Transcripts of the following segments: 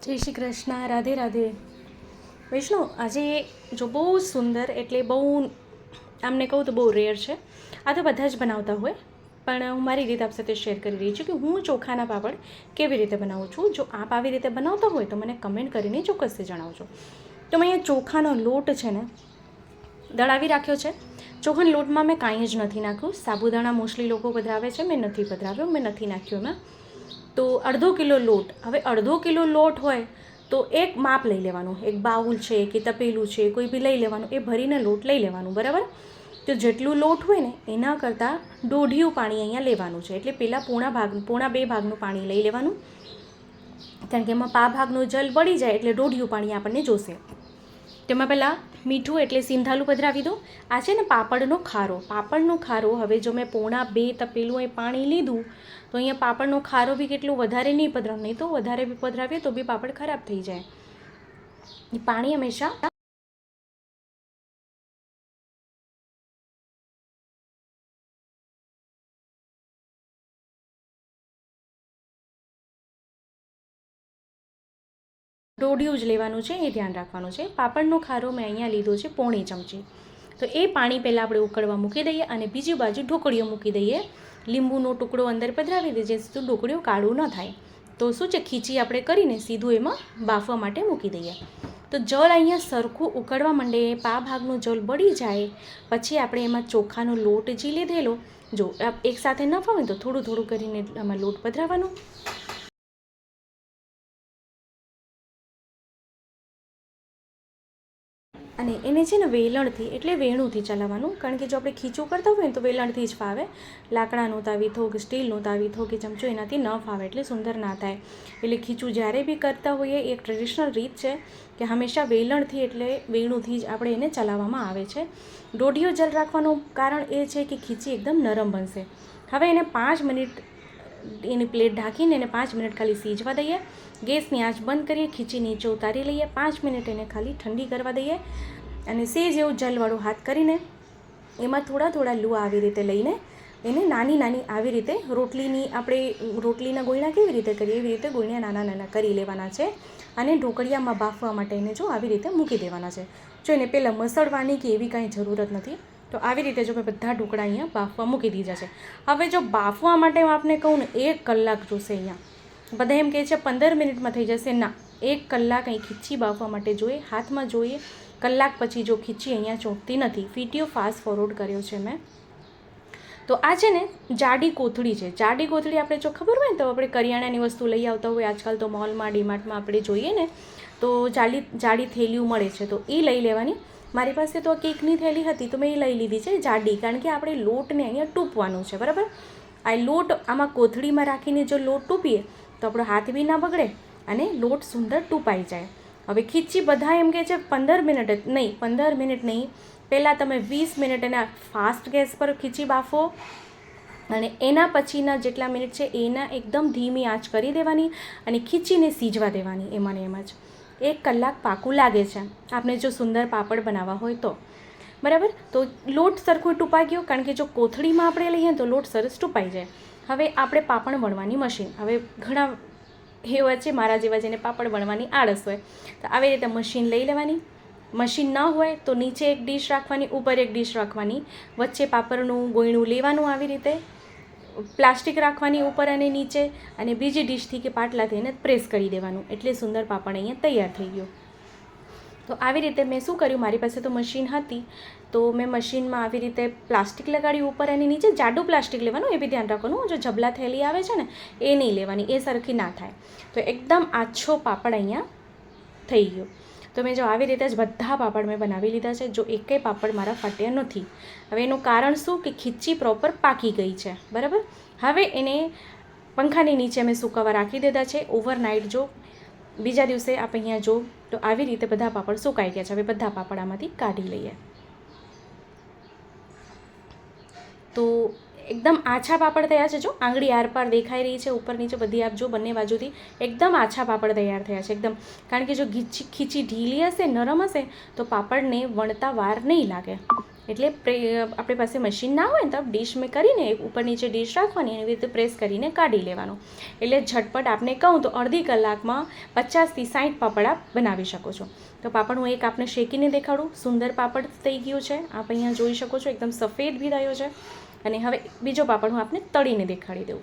જય શ્રી કૃષ્ણ, રાધે રાધે. વૈષ્ણુ, આજે જો બહુ સુંદર એટલે બહુ આમને કહું તો બહુ રેર છે. આ તો બધા જ બનાવતા હોય, પણ હું મારી રીતે આપ સાથે શેર કરી રહી છું કે હું ચોખાના પાપડ કેવી રીતે બનાવું છું. જો આપ આવી રીતે બનાવતા હોય તો મને કમેન્ટ કરીને ચોક્કસથી જણાવજો. તો મેં અહીંયા ચોખાનો લોટ છે ને, દળાવી રાખ્યો છે. ચોખાના લોટમાં મેં કાંઈ જ નથી નાખ્યું. સાબુદાણા મોસ્ટલી લોકો પધરાવે છે, મેં નથી પધરાવ્યો, મેં નથી નાખ્યું એમાં. તો અડધો કિલો લોટ. હવે અડધો કિલો લોટ હોય તો એક માપ લઈ લેવાનું. એક બાઉલ છે કે તપેલું છે, કોઈ બી લઈ લેવાનું, એ ભરીને લોટ લઈ લેવાનું, બરાબર? તો જેટલું લોટ હોય ને, એના કરતાં દોઢિયું પાણી અહીંયા લેવાનું છે. એટલે પહેલાં પૂણા ભાગ, પૂણા બે ભાગનું પાણી લઈ લેવાનું. કારણ કે એમાં પા ભાગનું જલ બળી જાય એટલે દોઢિયું પાણી આપણને જોશે. તેમાં પહેલાં મીઠું એટલે સિંધાલું પધરાવી દો આ છે ને પાપડનો ખારો. પાપડનો ખારો, હવે જો મેં પોણા બે તપેલું એ પાણી લીધું, તો અહીંયા પાપડનો ખારો બી કેટલું વધારે નહીં પધરાવ નહીં તો વધારે બી પધરાવીએ તો બી પાપડ ખરાબ થઈ જાય. પાણી હંમેશા દોઢિયું જ લેવાનું છે, એ ધ્યાન રાખવાનું છે. પાપડનો ખારો મેં અહીંયા લીધો છે, પોણી ચમચી. તો એ પાણી પહેલાં આપણે ઉકળવા મૂકી દઈએ અને બીજી બાજુ ઢોકળીઓ મૂકી દઈએ. લીંબુનો ટુકડો અંદર પધરાવી દઈએ, જેથી ઢોકળીઓ કાળું ન થાય. તો શું છે, ખીચી આપણે કરીને સીધું એમાં બાફવા માટે મૂકી દઈએ. તો જળ અહીંયા સરખું ઉકળવા માંડે, પા ભાગનું જળ બળી જાય, પછી આપણે એમાં ચોખાનો લોટ જે લીધેલો. જો એકસાથે ન ફાવે તો થોડું થોડું કરીને એમાં લોટ પધરાવવાનો. એને છે ને વેલણથી, એટલે વેણુંથી ચલાવવાનું. કારણ કે જો આપણે ખીચું કરતા હોય ને તો વેલણથી જ ફાવે. લાકડાનો તાવીથો કે તાવી તાવીથો કે ચમચો એનાથી ન ફાવે, એટલે સુંદર ના થાય. એટલે ખીચું જ્યારે બી કરતા હોઈએ એક ટ્રેડિશનલ રીત છે કે હંમેશા વેલણથી એટલે વેણુંથી જ આપણે એને ચલાવવામાં આવે છે. દોઢીઓ જલ રાખવાનું કારણ એ છે કે ખીચી એકદમ નરમ બનશે. હવે એને પાંચ મિનિટ એની પ્લેટ ઢાંકીને એને પાંચ મિનિટ ખાલી સીજવા દઈએ. ગેસની આંચ બંધ કરીએ ખીચી નીચે ઉતારી લઈએ. પાંચ મિનિટ એને ખાલી ઠંડી કરવા દઈએ. અને સેજ એવું જલવાળું હાથ કરીને એમાં થોડા થોડા લૂ આવી રીતે લઈને એને નાની નાની આવી રીતે રોટલીની આપણે રોટલીના ગોળણા કેવી રીતે કરીએ? એવી રીતે ગોળણા નાના નાના કરી લેવાના છે અને ઢોકળિયામાં બાફવા માટે એને જો આવી રીતે મૂકી દેવાના છે. જો એને પહેલાં મસળવાની કે એવી કાંઈ જરૂરત નથી, તો આવી રીતે જો મેં બધા ઢોકળા અહીંયા બાફવા મૂકી દીધા છે. હવે જો બાફવા માટે હું આપને કહું ને, એક કલાક જોશે અહીંયા. બધા એમ કહે છે, પંદર મિનિટમાં થઈ જશે. ના, એક કલાક અહીં ખીચી બાફવા માટે જોઈએ, હાથમાં જોઈએ કલાક પછી જો ખીચી અહીંયા ચોંટતી નથી, ફીટીઓ ફાસ્ટ ફોરવર્ડ કર્યો છે મેં. તો આ છે ને જાડી કોથળી છે. જાડી કોથળી આપણે જો ખબર હોય ને, તો આપણે કરિયાણાની વસ્તુ લઈ આવતા હોય, આજકાલ તો મોલમાં, ડીમાર્ટમાં આપણે જોઈએ ને, તો જાડી જાડી થેલીઓ મળે છે. તો એ લઈ લેવાની. મારી પાસે તો કેકની થેલી હતી, તો મેં એ લઈ લીધી છે, જાડી. કારણ કે આપણે લોટને અહીંયા ટૂંપવાનું છે, બરાબર? આ લોટ આમાં કોથળીમાં રાખીને જો લોટ ટૂંપીએ, તો આપણો હાથ બી ના બગડે અને લોટ સુંદર ટૂંપાઈ જાય. હવે ખીચી બધા એમ કહે છે પંદર મિનિટ નહીં, પંદર મિનિટ નહીં. પહેલાં તમે વીસ મિનિટ એના ફાસ્ટ ગેસ પર ખીચી બાફો અને એના પછીના જેટલા મિનિટ છે એના એકદમ ધીમી આંચ કરી દેવાની અને ખીચીને સીજવા દેવાની એમાં ને એમ જ. એક કલાક પાકું લાગે છે. આપણે જો સુંદર પાપડ બનાવવા હોય તો. બરાબર? તો લોટ સરખો ટૂંપાઈ ગયો, કારણ કે જો કોથળીમાં આપણે લઈએ તો લોટ સરસ ટૂંપાઈ જાય. હવે આપણે પાપડ વણવાની મશીન. હવે ઘણા એવા છે, મારા જેવા જેને પાપડ વણવાની આળસ હોય. તો આવી રીતે મશીન લઈ લેવાની. મશીન ન હોય તો નીચે એક ડીશ રાખવાની, ઉપર એક ડીશ રાખવાની. વચ્ચે પાપડનું ગોયણું લેવાનું આવી રીતે. પ્લાસ્ટિક રાખવાની ઉપર અને નીચે. અને બીજી ડીશથી કે પાટલાથી એને પ્રેસ કરી દેવાનું. એટલે સુંદર પાપડ અહીંયા તૈયાર થઈ ગયો. તો આવી રીતે મેં શું કર્યું? મારી પાસે તો મશીન હતી. તો મેં મશીનમાં આવી રીતે પ્લાસ્ટિક લગાડ્યું ઉપર એની નીચે જાડું પ્લાસ્ટિક લેવાનું, એ બી ધ્યાન રાખવાનું. જો જબલા થેલી આવે છે ને, એ નહીં લેવાની, એ સરખી ના થાય. તો એકદમ આછો પાપડ અહીંયા થઈ ગયો. તો મેં જો આવી રીતે જ બધા પાપડ મેં બનાવી લીધા છે, જો એકેય પાપડ મારા ફાટ્યા નથી. હવે એનું કારણ શું? કે ખીચી પ્રોપર પાકી ગઈ છે. બરાબર? હવે એને પંખાની નીચે મેં સુકાવા રાખી દીધા છે. ઓવરનાઇટ જો બીજા દિવસે આપણે અહીંયા જો, તો આવી રીતે બધા પાપડ સુકાઈ ગયા છે. હવે બધા પાપડ આમાંથી કાઢી લઈએ. તો એકદમ આછા પાપડ તૈયાર છે જો. આંગળી આરપાર દેખાઈ રહી છે, ઉપર નીચે બધી આપ જો બંને બાજુથી એકદમ આછા પાપડ તૈયાર થયા છે, એકદમ. કારણ કે જો ખીચી ખીચી ઢીલી હશે, નરમ હશે, તો પાપડને વણતા વાર નહીં લાગે. એટલે પ્રે આપણી પાસે મશીન ના હોય ને તો ડીશ મેં કરીને ઉપર નીચે ડીશ રાખવાની એવી રીતે પ્રેસ કરીને કાઢી લેવાનું. એટલે ઝટપટ આપને કહું તો અડધી કલાકમાં પચાસથી સાઠ પાપડ બનાવી શકો છો. તો પાપડ હું એક આપને શેકીને દેખાડું. સુંદર પાપડ થઈ ગયું છે. આપ અહીંયા જોઈ શકો છો, એકદમ સફેદ બી રહ્યો છે. અને હવે બીજો પાપડ હું આપને તળીને દેખાડી દઉં.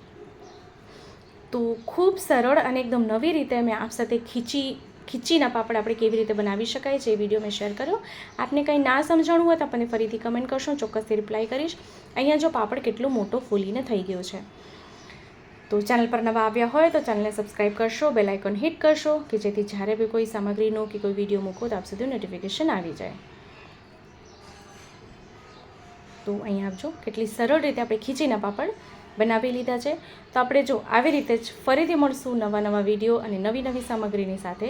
તો ખૂબ સરળ અને એકદમ નવી રીતે મેં આપ સાથે ખીચી ખીચીના પાપડ આપણે કેવી રીતે બનાવી શકાય છે એ વીડિયો મેં શેર કર્યો. આપને કંઈ ના સમજાણું હોય તો આપણને ફરીથી કમેન્ટ કરશો, ચોક્કસથી રિપ્લાય કરીશ. અહીંયા જો પાપડ કેટલો મોટો ફૂલીને થઈ ગયો છે. તો ચેનલ પર નવા આવ્યા હોય તો ચેનલને સબસ્ક્રાઈબ કરશો બેલ આઇકોન હિટ કરશો કે જેથી જ્યારે બી કોઈ સામગ્રીનો કે કોઈ વીડિયો મૂકો તો આપ સુધી નોટિફિકેશન આવી જાય. તો અહીંયા આપજો, કેટલી સરળ રીતે આપણે ખીચીના પાપડ બનાવી લીધા છે. તો આપણે જો આવી રીતે જ ફરીથી મળશું નવા નવા વીડિયો અને નવી નવી સામગ્રીની સાથે.